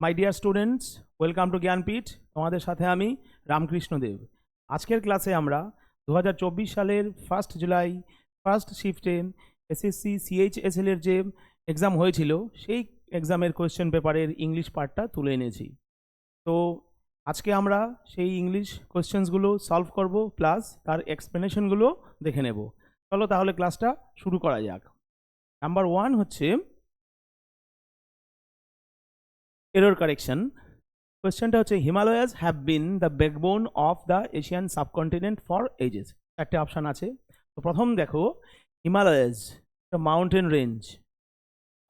My dear students welcome to Gyanpeeth তোমাদের সাথে আমি রামকৃষ্ণ দেব আজকের ক্লাসে আমরা দু হাজার চব্বিশ সালের ফার্স্ট জুলাই ফার্স্ট শিফটে এসএসসি সিএইচএসএল এর যে এক্সাম হয়েছিল, সেই এক্সামের কোয়েশ্চেন পেপারের ইংলিশ পার্টটা তুলে এনেছি। তো আজকে আমরা সেই ইংলিশ কোয়েশ্চেন্সগুলো সলভ করব প্লাস তার এক্সপ্লেনেশনগুলো দেখে নেব। চলো তাহলে ক্লাসটা শুরু করা যাক। নাম্বার ওয়ান হচ্ছে এরর কারেকশন কোয়েশ্চেনটা হচ্ছে Himalayas have been the backbone of the Asian subcontinent for ages একটা অপশান আছে। তো প্রথম দেখো হিমালয়াস একটা মাউন্টেন রেঞ্জ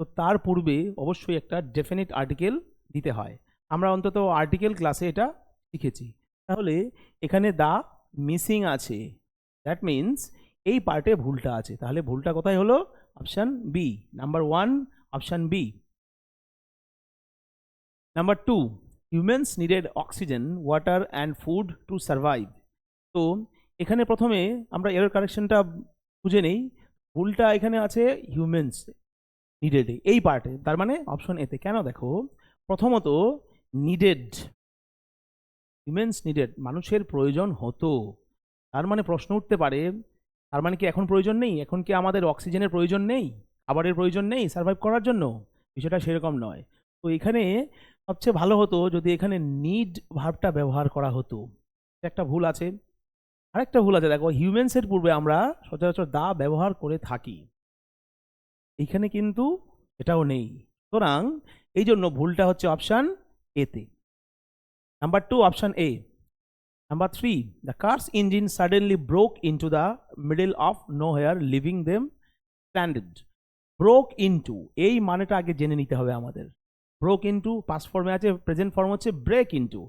তো তার পূর্বে অবশ্যই একটা ডেফিনিট আর্টিকেল দিতে হয়। আমরা অন্তত আর্টিকেল ক্লাসে এটা শিখেছি। তাহলে এখানে দা মিসিং আছে। দ্যাট মিন্স এই পার্টে ভুলটা আছে। তাহলে ভুলটা কোথায় হলো? Option B number one option B number two humans needed oxygen water and food to survive তো এখানে প্রথমে আমরা এরর কারেকশনটা বুঝে নেই। ভুলটা এখানে আছে হিউম্যানস নিডেড এই পার্টে তার মানে অপশন এতে কেন দেখো? প্রথমত নিডেড হিউম্যানস নিডেড মানুষের প্রয়োজন হতো। তার মানে প্রশ্ন উঠতে পারে, তার মানে কি এখন প্রয়োজন নেই? এখন কি আমাদের অক্সিজেনের প্রয়োজন নেই? খাবারের প্রয়োজন নেই সার্ভাইভ করার জন্য? বিষয়টা সেরকম নয়। তো এখানে সবচেয়ে ভালো হতো যদি এখানে নিড ভার্বটা ব্যবহার করা হতো। একটা ভুল আছে। আরেকটা ভুল আছে। দেখো হিউম্যানসের পূর্বে আমরা সচরাচর দা ব্যবহার করে থাকি। এইখানে কিন্তু এটাও নেই। সুতরাং এই জন্য ভুলটা হচ্ছে অপশান এতে number two option A number three the car's engine suddenly broke into the middle of nowhere leaving them stranded broke into এই মানেটা আগে জেনে নিতে হবে আমাদের। ব্রোক ইন্টু পাস্ট ফর্মে আছে প্রেজেন্ট ফর্ম হচ্ছে ব্রেক ইন্টু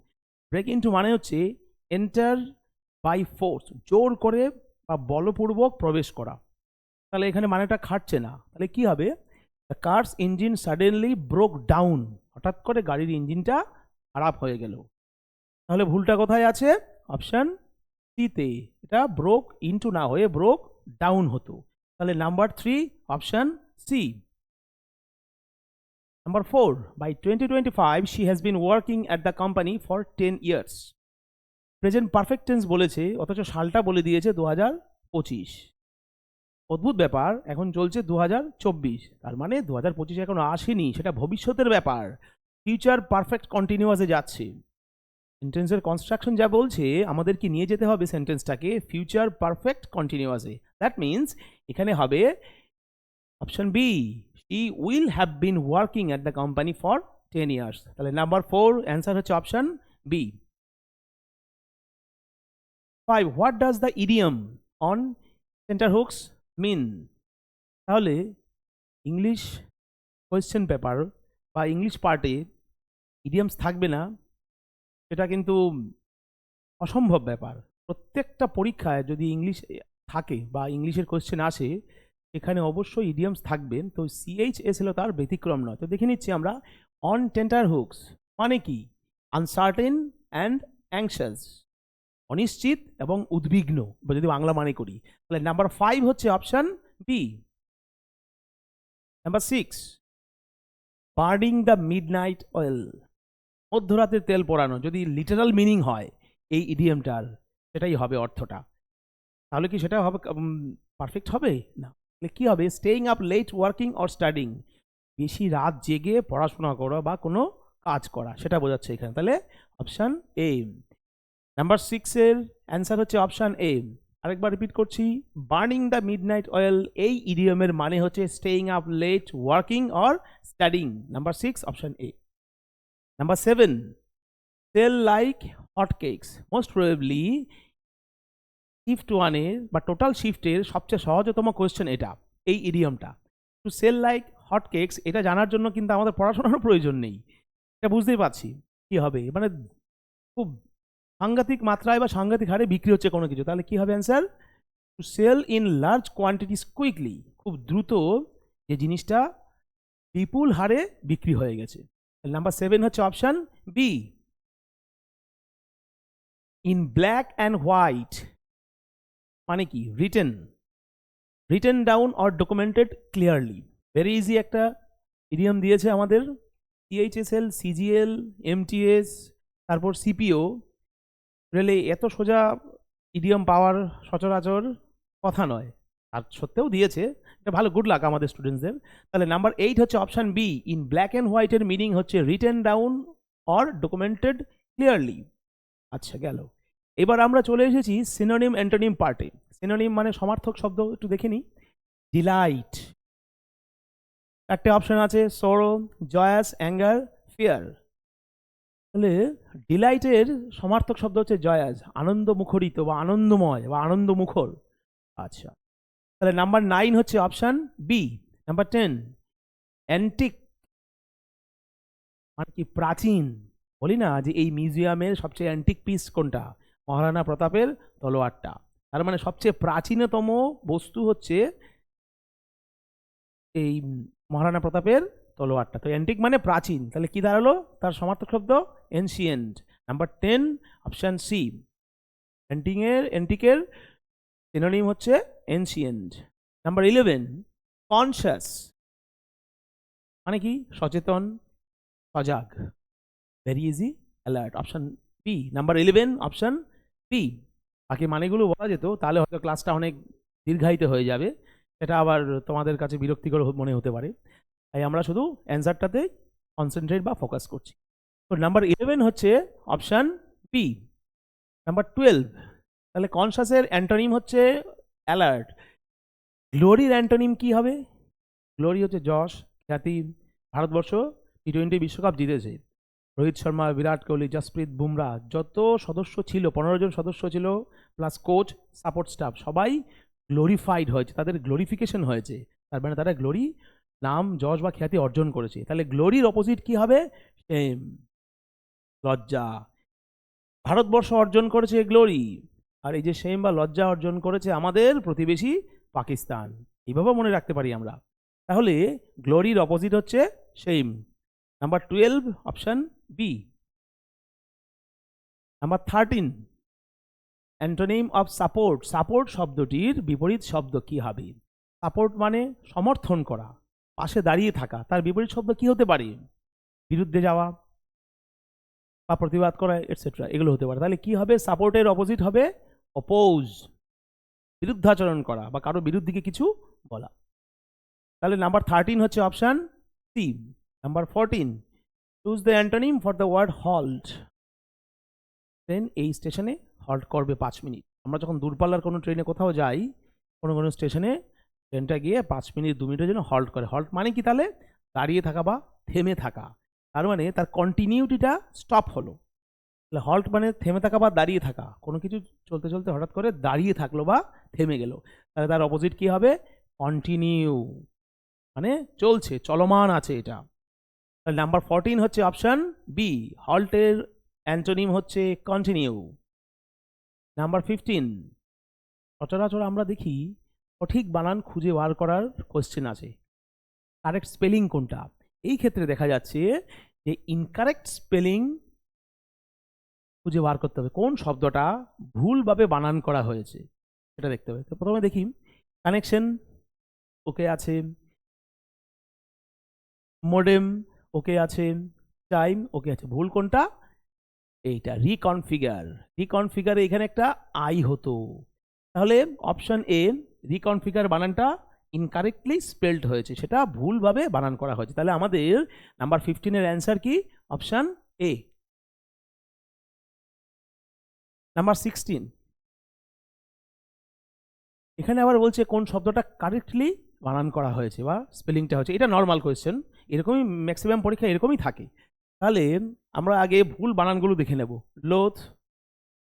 ব্রেক ইনটু মানে হচ্ছে এন্টার বাই ফোর্স জোর করে বা বলপূর্বক প্রবেশ করা। তাহলে এখানে মানেটা খাটছে না। তাহলে কি হবে? The car's engine suddenly broke down হঠাৎ করে গাড়ির ইঞ্জিনটা খারাপ হয়ে গেল। তাহলে ভুলটা কোথায় আছে? অপশান সিতে এটা ব্রোক ইনটু না হয়ে ব্রোক ডাউন হতো। তাহলে number three option C Number four, by 2025, she has been working at the company for 10 years. Present perfect tense বলেছে অথচ সালটা বলে দিয়েছে দু হাজার পঁচিশ। অদ্ভুত ব্যাপার এখন চলছে দু হাজার চব্বিশ। তার মানে দু হাজার পঁচিশ এখনও আসেনি সেটা ভবিষ্যতের ব্যাপার। ফিউচার পারফেক্ট কন্টিনিউয়াসে যাচ্ছে। সেন্টেন্সের কনস্ট্রাকশন যা বলছে আমাদের কি নিয়ে যেতে হবে সেন্টেন্সটাকে ফিউচার পারফেক্ট কন্টিনিউয়াসে দ্যাট মিন্স এখানে হবে option B he will have been working at the company for ten years তাহলে নাম্বার ফোর অ্যান্সার হচ্ছে option B five what does the idiom on centre hooks mean তাহলে English question paper বা English পার্টে idioms থাকবে না। সেটা কিন্তু অসম্ভব ব্যাপার। প্রত্যেকটা পরীক্ষায় যদি ইংলিশ থাকে বা ইংলিশের কোয়েশ্চেন আসে এখানে অবশ্যই ইডিয়ামস থাকবে। তো সিএইচএস হলো তার ব্যতিক্রম নয়। তো দেখে নিচ্ছি আমরা অন টেন্টার হুকস মানে কি? আনসার্টেন অ্যান্ড অ্যাংশাস অনিশ্চিত এবং উদ্বিগ্ন। যদি বাংলা মানে করি, তাহলে নাম্বার ফাইভ হচ্ছে option B number six burning the midnight oil মধ্যরাতের তেল পোড়ানো। যদি লিটারাল মিনিং হয়, এই ইডিএমটার সেটাই হবে অর্থটা। তাহলে কি সেটা হবে পারফেক্ট হবে? না। তাহলে কী হবে? Staying up late working or studying বেশি রাত জেগে পড়াশোনা করা বা কোনো কাজ করা, সেটা বোঝাচ্ছে এখানে। তাহলে অপশান এ নাম্বার সিক্সের অ্যান্সার হচ্ছে অপশান এ আরেকবার রিপিট করছি। Burning the midnight oil এই ইডিয়মের মানে হচ্ছে staying up late working or studying number six option A number seven sell like hot cakes most probably shift ওয়ানের বা টোটাল শিফটের সবচেয়ে সহজতম কোয়েশ্চেন এটা, এই ইডিয়মটা to sell like hot cakes এটা জানার জন্য কিন্তু আমাদের পড়াশোনারও প্রয়োজন নেই। এটা বুঝতেই পারছি। কী হবে? মানে খুব সাংঘাতিক মাত্রায় বা সাংঘাতিক হারে বিক্রি হচ্ছে কোনো কিছু। তাহলে কী হবে answer to sell in large quantities quickly খুব দ্রুত যে জিনিসটা বিপুল হারে বিক্রি হয়ে গেছে। নাম্বার সেভেন হচ্ছে option B in black and white মানে কি? Written written down or documented clearly very easy একটা ইডিয়াম দিয়েছে আমাদের। সিএইচএসএল সিজিএল এমটিএস তারপর সিপিও রেলে এত সোজা ইডিয়াম পাওয়ার সচরাচর কথা নয়। আর সত্ত্বেও দিয়েছে। এটা ভালো গুড লাক আমাদের স্টুডেন্টসদের তাহলে নাম্বার এইট হচ্ছে option B in black and হোয়াইটের মিনিং হচ্ছে written down or documented clearly আচ্ছা গেল। এবার আমরা চলে এসেছি সিনোনিম অ্যান্টোনিম পার্টে সিনোনিম মানে সমার্থক শব্দ, একটু দেখে নিই। ডিলাইট চারটে অপশন আছে সরো জয়াস অ্যাঙ্গার ফিয়ার তাহলে ডিলাইটের সমার্থক শব্দ হচ্ছে জয়াস আনন্দ মুখরিত বা আনন্দময় বা আনন্দ মুখর আচ্ছা। তাহলে নাম্বার নাইন হচ্ছে option B number ten antique মানে কি প্রাচীন। বলি না যে এই মিউজিয়ামের সবচেয়ে অ্যান্টিক পিস কোনটা? মহারানা প্রতাপের তলোয়ারটা। তার মানে সবচেয়ে প্রাচীনতম বস্তু হচ্ছে এই মহারানা প্রতাপের তলোয়ারটা। তো অ্যান্টিক মানে প্রাচীন। তাহলে কি দাঁড়াল? তার সমার্থক শব্দ ancient number ten option C অ্যান্টিংয়ের অ্যান্টিকের সিনোনিম হচ্ছে এনশিয়েন্ট নাম্বার ইলেভেন কনশাস মানে কি? সচেতন, সজাগ। Very easy alert option B number eleven option B বাকি মানেগুলো বলা যেত, তাহলে হয়তো ক্লাসটা অনেক দীর্ঘায়িত হয়ে যাবে। সেটা আবার তোমাদের কাছে বিরক্তিকর মনে হতে পারে। তাই আমরা শুধু অ্যান্সারটাতে কনসেন্ট্রেট বা ফোকাস করছি। তো নাম্বার ইলেভেন হচ্ছে অপশান বি নাম্বার টুয়েলভ তাহলে কনসাসের অ্যান্টোনিম হচ্ছে অ্যালার্ট গ্লোরির অ্যান্টোনিম কি হবে? গ্লোরি হচ্ছে যশ, খ্যাতি, ভারতবর্ষ টি টোয়েন্টি বিশ্বকাপ জিতেছে। রোহিত শর্মা বিরাট কোহলি জসপ্রীত বুমরা যত সদস্য ছিল পনেরো জন সদস্য ছিল প্লাস কোচ সাপোর্ট স্টাফ সবাই গ্লোরিফাইড হয়েছে তাদের গ্লোরিফিকেশন হয়েছে। তার মানে তারা গ্লোরি নাম যশ বা খ্যাতি অর্জন করেছে। তাহলে গ্লোরির অপোজিট কি হবে? Shame, লজ্জা। ভারতবর্ষ অর্জন করেছে গ্লোরি আর এই যে সেম বা লজ্জা অর্জন করেছে আমাদের প্রতিবেশী পাকিস্তান। এইভাবে মনে রাখতে পারি আমরা। তাহলে গ্লোরির অপোজিট হচ্ছে same number twelve option B number thirteen antonym of support support শব্দটির বিপরীত শব্দ কি হবে? সাপোর্ট মানে সমর্থন করা, পাশে দাঁড়িয়ে থাকা। তার বিপরীত শব্দ কি হতে পারে? বিরুদ্ধে যাওয়া বা প্রতিবাদ করা এটসেট্রা এগুলো হতে পারে। তাহলে কি হবে? সাপোর্টের অপোজিট হবে অপোজ বিরুদ্ধাচরণ করা বা কারও বিরুদ্ধে কিছু বলা। তাহলে নাম্বার থার্টিন হচ্ছে option C number fourteen choose the antonym for the word halt train এই স্টেশনে হল্ট করবে পাঁচ মিনিট। আমরা যখন দূরপাল্লার কোনো ট্রেনে কোথাও যাই, কোনো কোনো স্টেশনে ট্রেনটা গিয়ে পাঁচ মিনিট, দু মিনিটের জন্য হল্ট করে। হল্ট মানে কি তাহলে? দাঁড়িয়ে থাকা বা থেমে থাকা। তার মানে তার কন্টিনিউটিটা স্টপ হলো। তাহলে হল্ট মানে থেমে থাকা বা দাঁড়িয়ে থাকা। কোনো কিছু চলতে চলতে হঠাৎ করে দাঁড়িয়ে থাকল বা থেমে গেল। তাহলে তার অপোজিট কি হবে? কন্টিনিউ মানে চলছে, চলমান আছে এটা। তাহলে নাম্বার ফোরটিন হচ্ছে অপশান বি হল্টের অ্যান্টোনিম হচ্ছে কন্টিনিউ নাম্বার ফিফটিন সচরাচর আমরা দেখি সঠিক বানান খুঁজে বার করার কোশ্চেন আছে। কারেক্ট স্পেলিং কোনটা? এই ক্ষেত্রে দেখা যাচ্ছে যে ইনকারেক্ট স্পেলিং খুঁজে বার করতে হবে। কোন শব্দটা ভুলভাবে বানান করা হয়েছে, সেটা দেখতে হবে। তো প্রথমে দেখি কানেকশন ওকে আছে। মোডেম ওকে আছে টাইম ওকে আছে। ভুল কোনটা? এইটা রিকনফিগার রিকনফিগারে এখানে একটা আই হতো। তাহলে অপশন এ রিকনফিগার বানানটা ইনকারেক্টলি স্পেলড হয়েছে। সেটা ভুলভাবে বানান করা হয়েছে। তাহলে আমাদের নাম্বার ফিফটিনের অ্যান্সার কি? অপশান এ নাম্বার সিক্সটিন এখানে আবার বলছে কোন শব্দটা কারেক্টলি বানান করা হয়েছে বা স্পেলিংটা হয়েছে। এটা নর্মাল কোয়েশ্চেন এরকমই ম্যাক্সিমাম পরীক্ষা এরকমই থাকে। তাহলে আমরা আগে ভুল বানানগুলো দেখে নেব। লোথ,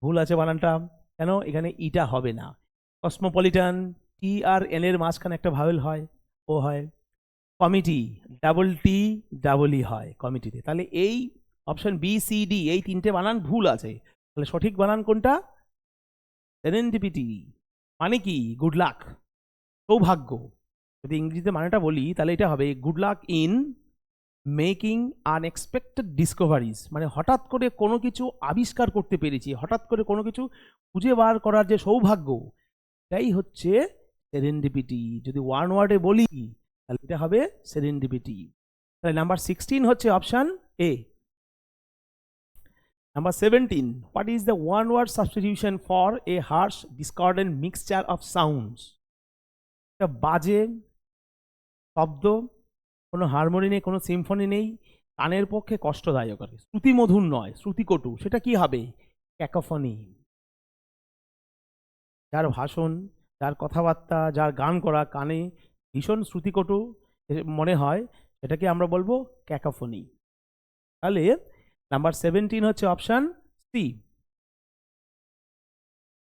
ভুল আছে বানানটা, কেন এখানে ইটা হবে না? কসমোপলিটান, টি আর এন এর মাঝখানে একটা ভাওয়েল হয়, ও হয়। Committee, double T, double E হয় কমিটিতে। তাহলে এই অপশন বি, সি, ডি, এই তিনটে বানান ভুল আছে। তাহলে সঠিক বানান কোনটা? সেরেন্ডিপিটি মানে কি? গুড লাক সৌভাগ্য। যদি ইংরেজিতে মানেটা বলি, তাহলে এটা হবে good luck in making unexpected discoveries মানে হঠাৎ করে কোনো কিছু আবিষ্কার করতে পেরেছি, হঠাৎ করে কোনো কিছু খুঁজে বার করার যে সৌভাগ্য, এটাই হচ্ছে সেরেন্ডিপিটি যদি ওয়ান ওয়ার্ডে বলি, তাহলে এটা হবে সেরেন্ডিপিটি তাহলে নাম্বার সিক্সটিন হচ্ছে option A number seventeen what is the one word substitution for a harsh discordant mixture of sounds একটা বাজে শব্দ, কোনো হারমোনি নেই, কোনো সিম্ফনি নেই, কানের পক্ষে কষ্টদায়ক আর কি। শ্রুতিমধুর নয়, শ্রুতিকটু, সেটা কি হবে? ক্যাকোফনি। যার ভাষণ, যার কথাবার্তা, যার গান করা কানে ভীষণ শ্রুতিকটু মনে হয় সেটাকে আমরা বলব ক্যাকাফনি। তাহলে নাম্বার সেভেন্টিন হচ্ছে option C.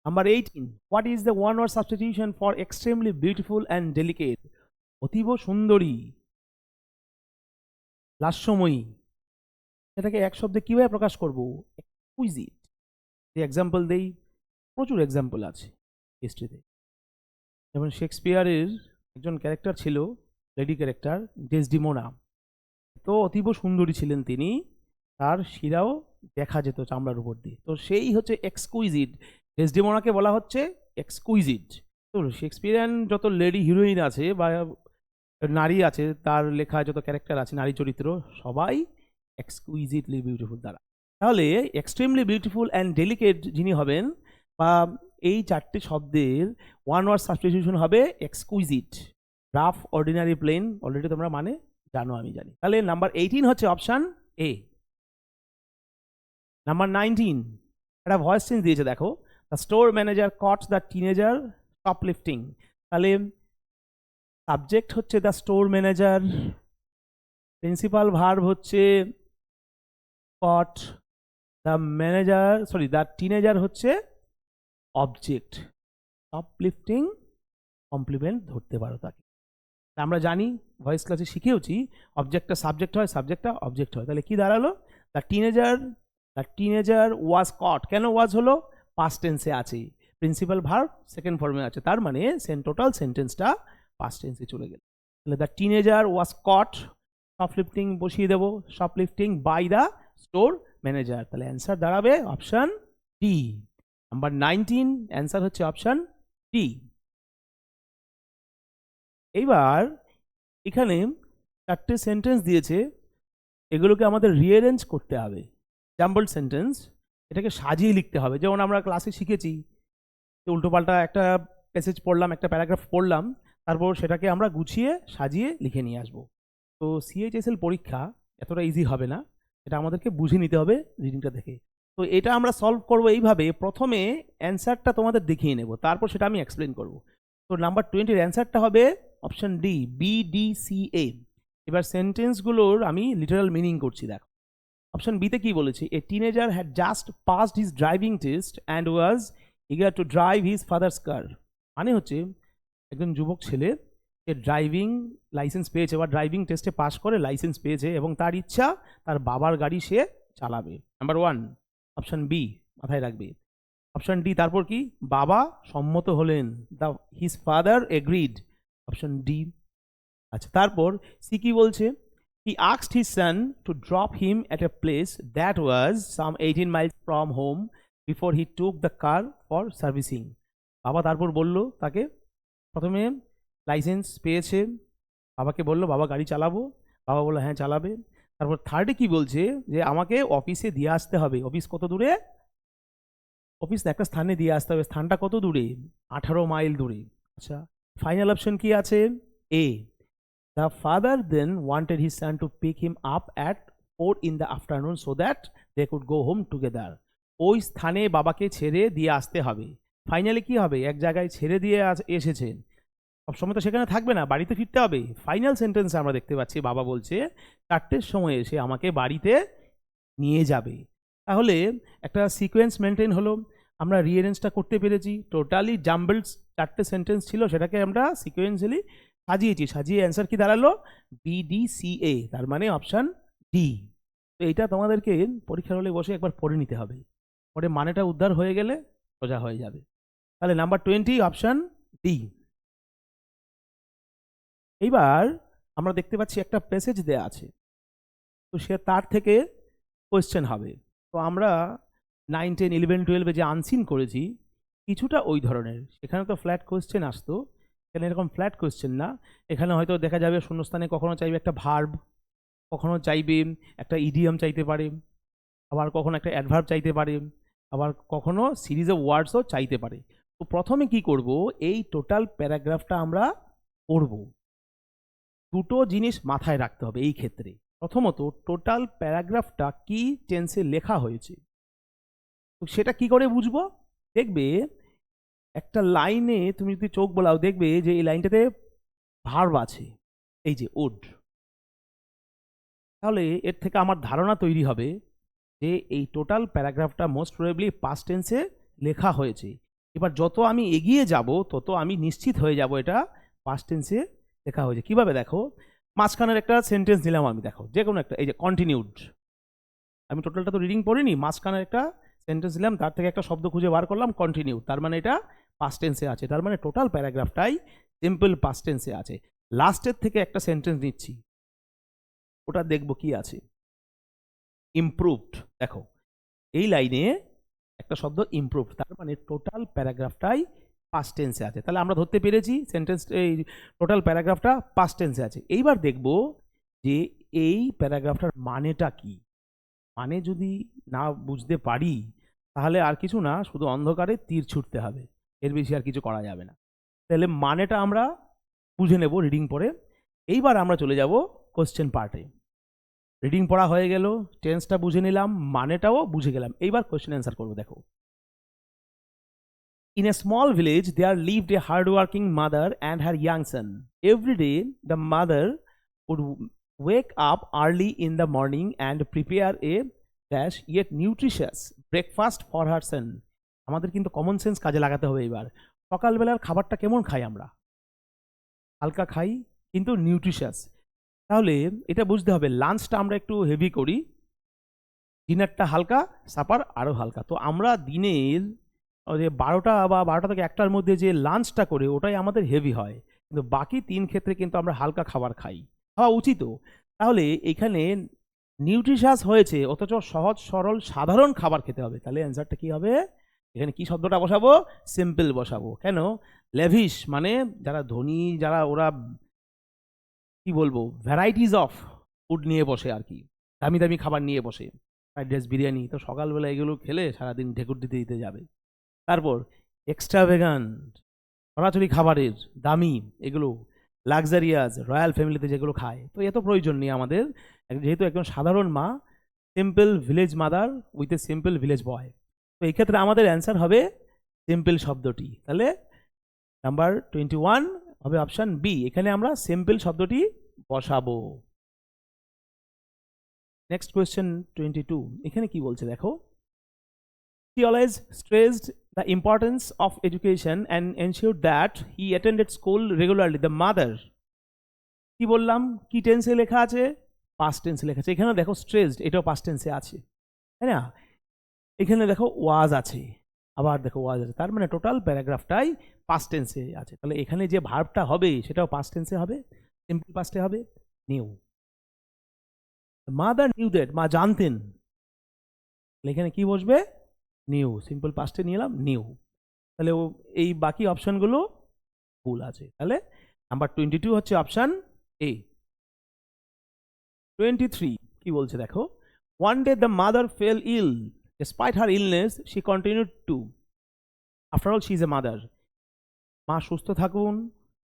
Number eighteen, what is the one word substitution for extremely beautiful and delicate? অতীব সুন্দরী, লাস্যময়ী। এটাকে এক শব্দে কীভাবে প্রকাশ করব? কুইজিট যে এক্সাম্পল দেই, প্রচুর এক্সাম্পল আছে হিস্ট্রিতে যেমন শেক্সপিয়ারের একজন ক্যারেক্টার ছিল লেডি ক্যারেক্টার ডেসডিমোনা তো অতীব সুন্দরী ছিলেন তিনি, তার শিরাও দেখা যেত চামড়ার উপর দিয়ে। তো সেই হচ্ছে এক্সকুইজিট ডেসডিমোনাকে বলা হচ্ছে এক্সকুইজিট তো শেক্সপিয়ারিয়ান যত লেডি হিরোইন আছে বা নারী আছে, তার লেখা যত ক্যারেক্টার আছে, নারী চরিত্র, সবাই এক্সকুইজিটলি বিউটিফুল দ্বারা তাহলে এক্সট্রিমলি বিউটিফুল অ্যান্ড ডেলিকেট যিনি হবেন, বা এই চারটে শব্দের ওয়ান ওয়ার্ড সাবস্টিটিউশন হবে exquisite rough ordinary plain already তোমরা মানে জানো, আমি জানি। তাহলে নাম্বার এইটিন হচ্ছে অপশান এ নাম্বার নাইনটিন একটা ভয়েস চেঞ্জ দিয়েছে, দেখো। The store manager caught the teenager shoplifting তাহলে সাবজেক্ট হচ্ছে the store manager principal verb হচ্ছে caught the manager sorry the teenager হচ্ছে অবজেক্ট লিফটিং কমপ্লিমেন্ট ধরতে পারো তাকে। আমরা জানি ভয়েস ক্লাসে শিখেওছি অবজেক্টটা সাবজেক্ট হয় সাবজেক্টটা অবজেক্ট হয়। তাহলে কি দাঁড়াল? The teenager the teenager was caught কেন ওয়াজ হলো? পাস্ট টেন্সে আছে। প্রিন্সিপাল ভার্ব সেকেন্ড ফর্মে আছে। তার মানে সেন টোটাল সেন্টেন্সটা পাস্ট টেন্সে চলে গেল। তাহলে the teenager was caught shoplifting বসিয়ে দেবো shoplifting by the store manager তাহলে অ্যান্সার দাঁড়াবে option D number nineteen answer হচ্ছে অপশান ডি এইবার এখানে চারটে সেন্টেন্স দিয়েছে, এগুলোকে আমাদের রিয়ারেঞ্জ করতে হবে। জাম্বল সেন্টেন্স এটাকে সাজিয়ে লিখতে হবে। যেমন আমরা ক্লাসে শিখেছি উল্টোপাল্টা একটা প্যাসেজ পড়লাম, একটা প্যারাগ্রাফ পড়লাম তারপর সেটাকে আমরা গুছিয়ে সাজিয়ে লিখে নিয়ে আসব। তো সিএইচএসএল পরীক্ষা এতটা ইজি হবে না। এটা আমাদেরকে বুঝে নিতে হবে রিডিংটা দেখে। তো এটা আমরা সলভ করব এইভাবে, প্রথমে অ্যান্সারটা তোমাদের দেখিয়ে নেব, তারপর সেটা আমি এক্সপ্লেন করব। তো নাম্বার টোয়েন্টির অ্যান্সারটা হবে option D B D C A এবার সেন্টেন্সগুলোর আমি লিটারাল মিনিং করছি, দেখো। অপশন বিতে কি বলেছে? A teenager had just passed his driving test and was eager to drive his father's car মানে হচ্ছে একজন যুবক ছেলে সে ড্রাইভিং লাইসেন্স পেয়েছে বা ড্রাইভিং টেস্টে পাস করে লাইসেন্স পেয়েছে এবং তার ইচ্ছা, তার বাবার গাড়ি সে চালাবে। নাম্বার ওয়ান অপশন বি মাথায় রাখবে। অপশন ডি তারপর কি? বাবা সম্মত হলেন। The his father agreed option D আচ্ছা তারপর সি কি বলছে? He আক্সড his son to drop him at a place that was some eighteen miles from home before he took the car for servicing বাবা তারপর বলল তাকে প্রথমে লাইসেন্স পেয়েছে, বাবাকে বলল, বাবা, গাড়ি চালাবো? বাবা বলল হ্যাঁ চালাবে। তারপর থার্ডে কি বলছে? যে আমাকে অফিসে দিয়ে আসতে হবে। অফিস কত দূরে? অফিস একটা স্থানে দিয়ে আসতে হবে। স্থানটা কত দূরে? আঠারো মাইল দূরে। আচ্ছা ফাইনাল অপশন কি আছে? A the father then wanted his son to pick him up at four in the afternoon so that they could go home together ওই স্থানে বাবাকে ছেড়ে দিয়ে আসতে হবে। ফাইনালি কি হবে? এক জায়গায় ছেড়ে দিয়ে আস- এসেছেন সবসময় তো সেখানে থাকবে না, বাড়িতে ফিরতে হবে। ফাইনাল সেন্টেন্স আমরা দেখতে পাচ্ছি, বাবা বলছে, চারটের সময় এসে আমাকে বাড়িতে নিয়ে যাবে। তাহলে একটা সিকোয়েন্স মেনটেন হলো। আমরা রিয়ারেঞ্জটা করতে পেরেছি। টোটালি জাম্বলস চারটে সেন্টেন্স ছিল, সেটাকে আমরা সিকোয়েন্সিয়ালি সাজিয়েছি। সাজিয়ে অ্যান্সার কি দাঁড়াল? বিডিসিএ তার মানে অপশান ডি তো এইটা তোমাদেরকে পরীক্ষার হলে বসে একবার পড়ে নিতে হবে। পরে মানেটা উদ্ধার হয়ে গেলে সোজা হয়ে যাবে। তাহলে নাম্বার টোয়েন্টি অপশান ডি এইবার আমরা দেখতে পাচ্ছি একটা প্যাসেজ দেয়া আছে। তো সে তার থেকে কোয়েশ্চেন হবে। তো আমরা নাইন টেন ইলেভেন টুয়েলভে যে আনসিন করেছি, কিছুটা ওই ধরনের। সেখানে তো ফ্ল্যাট কোয়েশ্চেন আসতো। এখানে এরকম ফ্ল্যাট কোয়েশ্চেন না। এখানে হয়তো দেখা যাবে শূন্যস্থানে কখনো চাইবে একটা ভার্ব কখনো চাইবে একটা ইডিয়াম চাইতে পারে, আবার কখনো একটা অ্যাডভার্ব চাইতে পারে, আবার কখনো সিরিজ অফ ওয়ার্ডসও চাইতে পারে। তো প্রথমে কি করব? এই টোটাল প্যারাগ্রাফটা আমরা পড়ব। দুটো জিনিস মাথায় রাখতে হবে এই ক্ষেত্রে। প্রথমত টোটাল প্যারাগ্রাফটা কি টেন্সে লেখা হয়েছে? তো সেটা কি করে বুঝব? দেখবে, একটা লাইনে তুমি যদি চোখ বোলাও, দেখবে যে এই লাইনটাতে ভার্ব আছে। এই যে উড তাহলে এর থেকে আমার ধারণা তৈরি হবে যে এই টোটাল প্যারাগ্রাফটা মোস্ট প্রবেবলি পাস্ট টেন্সে লেখা হয়েছে। এবার যত আমি এগিয়ে যাব, তত আমি নিশ্চিত হয়ে যাব এটা পাস্ট টেন্সে লেখা হয়েছে। কীভাবে দেখো? মাঝখানের একটা সেন্টেন্স নিলাম আমি, দেখো যে কোনো একটা, এই যে কন্টিনিউড আমি টোটালটা তো রিডিং পড়িনি, মাঝখানের একটা সেন্টেন্স নিলাম, তার থেকে একটা শব্দ খুঁজে বার করলাম কন্টিনিউ তার মানে এটা পাস্ট টেন্সে আছে, তার মানে টোটাল প্যারাগ্রাফটাই সিম্পল পাস্ট টেন্সে আছে। লাস্টের থেকে একটা সেন্টেন্স নিচ্ছি। ওটা দেখব কি আছে। ইমপ্রুভড দেখো, এই লাইনে একটা শব্দ ইমপ্রুভড তার মানে টোটাল প্যারাগ্রাফটাই পাস্ট টেন্সে আছে। তাহলে আমরা ধরতে পেরেছি সেন্টেন্স এই টোটাল প্যারাগ্রাফটা পাস্ট টেন্সে আছে। এইবার দেখব যে এই প্যারাগ্রাফটার মানেটা কি? মানে যদি না বুঝতে পারি, তাহলে আর কিছু না, শুধু অন্ধকারে তীর ছুটতে হবে। এর বেশি আর কিছু করা যাবে না। তাহলে মানেটা আমরা বুঝে নেব রিডিং পরে। এইবার আমরা চলে যাব কোশ্চেন পার্টে রিডিং পড়া হয়ে গেল টেন্সটা বুঝে নিলাম, মানেটাও বুঝে গেলাম। এইবার কোয়েশ্চেন অ্যান্সার করব, দেখো। In a small village they are live a hard working mother and her young son every day the mother would wake up early in the morning and prepare a dash yet nutritious breakfast for her son আমাদের কিন্তু common sense কাজে লাগাতে হবে এবার সকালবেলার খাবারটা কেমন খাই আমরা? হালকা খাই, কিন্তু নিউট্রিশিয়াস তাহলে এটা বুঝতে হবে লাঞ্চটা আমরা একটু হেভি করি ডিনারটা হালকা সাপার আরও হালকা। তো আমরা দিনের যে বারোটা বা বারোটা থেকে একটার মধ্যে যে লাঞ্চটা করে, ওটাই আমাদের হেভি হয়। কিন্তু বাকি তিন ক্ষেত্রে কিন্তু আমরা হালকা খাবার খাই। খাওয়া উচিতও তাহলে এখানে নিউট্রিশাস হয়েছে, অথচ সহজ, সরল, সাধারণ খাবার খেতে হবে। তাহলে অ্যান্সারটা কি হবে? এখানে কি শব্দটা বসাবো? সিম্পল বসাবো। কেন? লেভিশ মানে যারা ধনী, যারা ওরা কি বলব ভ্যারাইটিস অফ ফুড নিয়ে বসে আর কি দামি দামি খাবার নিয়ে বসে। ফ্রাইড রাইস বিরিয়ানি, তো সকালবেলা এগুলো খেলে সারাদিন ঢেকুর দিতে দিতে যাবে। তারপর এক্সট্রা ভেগান ছড়াছড়ি খাবারের দামি এগুলো লাক্সারিয়াস রয়্যাল ফ্যামিলিতে যেগুলো খায়, তো এত প্রয়োজন নেই আমাদের। যেহেতু একজন সাধারণ মা simple village mother with a simple village boy তো এই ক্ষেত্রে আমাদের অ্যান্সার হবে সিম্পল শব্দটি। তাহলে নাম্বার টোয়েন্টি ওয়ান হবে অপশান বি এখানে আমরা সিম্পল শব্দটি বসাবো। নেক্সট কোয়েশ্চেন টোয়েন্টি টু এখানে কি বলছে দেখো? Always stressed the importance of education and ensured that he attended school regularly. The mother, কি বললাম? কি টেন্সে লেখা আছে? পাস্ট টেন্সে লেখা আছে। এখানে দেখো স্ট্রেসড এটাও পাস্ট টেন্সে আছে। তাই না? এখানে দেখো ওয়াজ আছে। আবার দেখো ওয়াজ আছে। তার মানে টোটাল প্যারাগ্রাফটাই পাস্ট টেন্সে আছে। তাহলে এখানে যে ভার্বটা হবে, সেটাও পাস্ট টেন্সে হবে সিম্পল পাস্টে হবে নিউ মাদার নিউ দ্যাট মা জানতেন। এখানে কি বসবে? নিউ সিম্পল পাস্টে নিয়ে এলাম নিউ তাহলে ও, এই বাকি অপশানগুলো ভুল আছে। তাহলে নাম্বার টোয়েন্টি টু হচ্ছে অপশান এ টোয়েন্টি থ্রি কি বলছে দেখো? One day the mother fell ill despite her illness she continued to after all she is a mother মা সুস্থ থাকুন,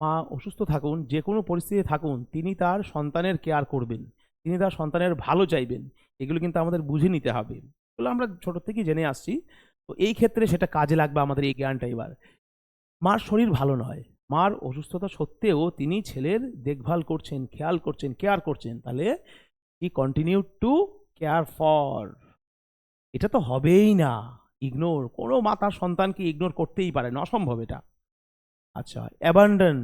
মা অসুস্থ থাকুন, যে কোনো পরিস্থিতিতে থাকুন, তিনি তার সন্তানের কেয়ার করবেন, তিনি তার সন্তানের ভালো চাইবেন, এগুলো কিন্তু আমাদের বুঝে নিতে হবে। এগুলো আমরা ছোট থেকেই জেনে আসছি। তো এই ক্ষেত্রে সেটা কাজে লাগবে আমাদের এই জ্ঞানটা এবার। মার শরীর ভালো নয়। মার অসুস্থতা সত্ত্বেও তিনি ছেলের দেখভাল করছেন, খেয়াল করছেন কেয়ার করছেন। তাহলে he continue to care for এটা তো হবেই না। ইগনোর কোনো মা তার সন্তানকে ইগনোর করতেই পারে না, অসম্ভব এটা। আচ্ছা অ্যাবান্ডন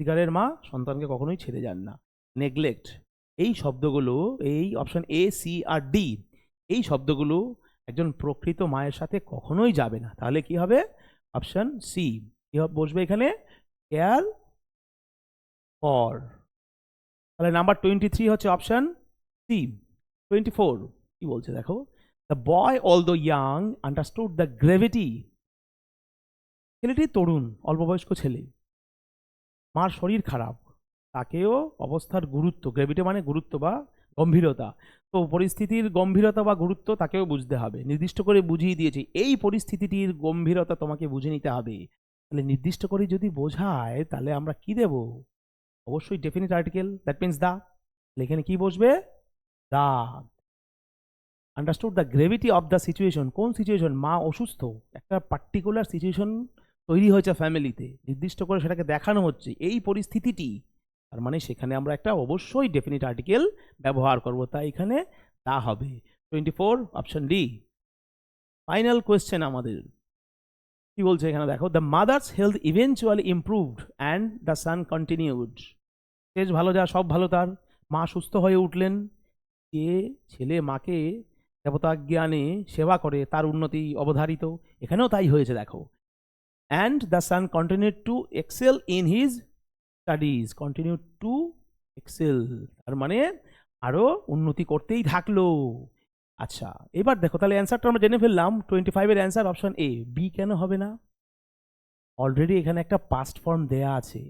সিগারের মা সন্তানকে কখনোই ছেড়ে যান না। নেগলেক্ট এই শব্দগুলো, এই অপশন এ সি আর ডি এই শব্দগুলো একজন প্রকৃত মায়ের সাথে কখনোই যাবে না। তাহলে কি হবে? অপশন সি কি বসবে এখানে? কেয়ার ফর তাহলে নাম্বার টোয়েন্টি থ্রি হচ্ছে অপশন সি টোয়েন্টি ফোর কি বলছে দেখো? Boy all the young understood the gravity ছেলেটি তরুণ অল্প বয়স্ক ছেলে। মার শরীর খারাপ। তাকেও অবস্থার গুরুত্ব গ্রেভিটি মানে গুরুত্ব বা গম্ভীরতা। তো পরিস্থিতির গম্ভীরতা বা গুরুত্ব তাকেও বুঝতে হবে। নির্দিষ্ট করে বুঝিয়ে দিয়েছে, এই পরিস্থিতিটির গম্ভীরতা তোমাকে বুঝে নিতে হবে। তাহলে নির্দিষ্ট করে যদি বোঝায়, তাহলে আমরা কি দেব? অবশ্যই definite article that means the এখানে কি বসবে? The understood the gravity of the situation কোন সিচুয়েশন মা অসুস্থ। একটা পার্টিকুলার সিচুয়েশন তৈরি হয়েছে ফ্যামিলিতে নির্দিষ্ট করে সেটাকে দেখানো হচ্ছে। এই পরিস্থিতিটি, তার মানে সেখানে আমরা একটা অবশ্যই ডেফিনিট আর্টিকেল ব্যবহার করব। তাই এখানে তা হবে। Twenty four option D final question আমাদের। কি বলছে এখানে? দেখো the mother's health eventually improved and the son continued শেষ ভালো, যা সব ভালো তার। মা সুস্থ হয়ে উঠলেন। যে ছেলে, মাকে দেবতা জ্ঞানে সেবা করে, তার উন্নতি অবধারিত। এখানেও তাই হয়েছে, দেখো। And the son continue to excel in his studies continue to excel তার মানে আরও উন্নতি করতেই থাকল। আচ্ছা এবার দেখো, তাহলে অ্যান্সারটা আমরা জেনে ফেললাম। টোয়েন্টি ফাইভের অ্যান্সার অপশন এ বি কেন হবে না? অলরেডি এখানে একটা পাস্ট ফর্ম দেয়া আছে।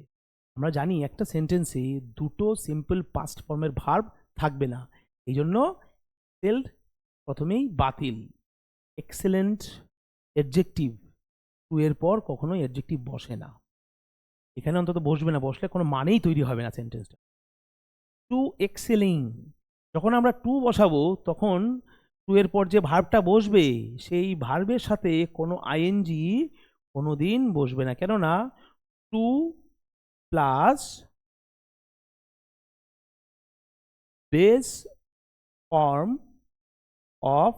আমরা জানি একটা সেন্টেন্সে দুটো সিম্পল পাস্ট ফর্মের ভার্ব থাকবে না। এই জন্য সেলড প্রথমেই বাতিল এক্সেলেন্ট এডজেক্টিভ টু এর পর কখনোই এডজেক্টিভ বসে না। এখানে অন্তত বসবে না, বসলে কোনো মানেই তৈরি হবে না সেন্টেন্সটা টু এক্সেলিং যখন আমরা টু বসাবো, তখন টু এর পর যে ভার্বটা বসবে, সেই ভার্বের সাথে কোনো আইএনজি কোনো দিন বসবে না। কেননা to plus base form of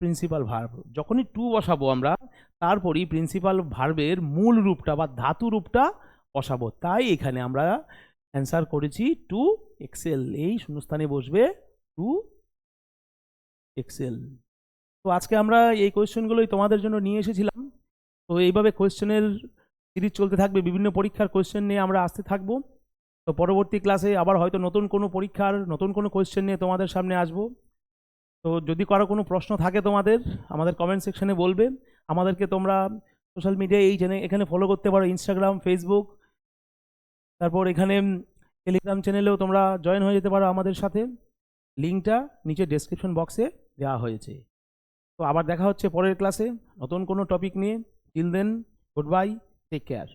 principal verb যখনই টু বসাবো আমরা, তারপরই প্রিন্সিপাল ভার্বের মূল রূপটা বা ধাতু রূপটা বসাবো। তাই এখানে আমরা অ্যান্সার করেছি টু এক্সেল এই শূন্যস্থানে বসবে টু এক্সেল তো আজকে আমরা এই কোয়েশ্চেনগুলোই তোমাদের জন্য নিয়ে এসেছিলাম। তো এইভাবে কোয়েশ্চেনের সিরিজ চলতে থাকবে, বিভিন্ন পরীক্ষার কোয়েশ্চেন নিয়ে আমরা আসতে থাকব। তো পরবর্তী ক্লাসে আবার হয়তো নতুন কোনো পরীক্ষার, নতুন কোনো কোয়েশ্চেন নিয়ে তোমাদের সামনে আসব। তো যদি কারও কোনো প্রশ্ন থাকে তোমাদের, আমাদের কমেন্ট সেকশনে বলবে। আমাদেরকে তোমরা সোশ্যাল মিডিয়ায় এই চ্যানেল এখানে ফলো করতে পারো ইনস্টাগ্রাম ফেসবুক তারপর এখানে টেলিগ্রাম চ্যানেলেও তোমরা জয়েন হয়ে যেতে পারো আমাদের সাথে। লিঙ্কটা নিচে ডেসক্রিপশন বক্সে দেওয়া হয়েছে। তো আবার দেখা হচ্ছে পরের ক্লাসে নতুন কোনো টপিক নিয়ে। Till then good bye take care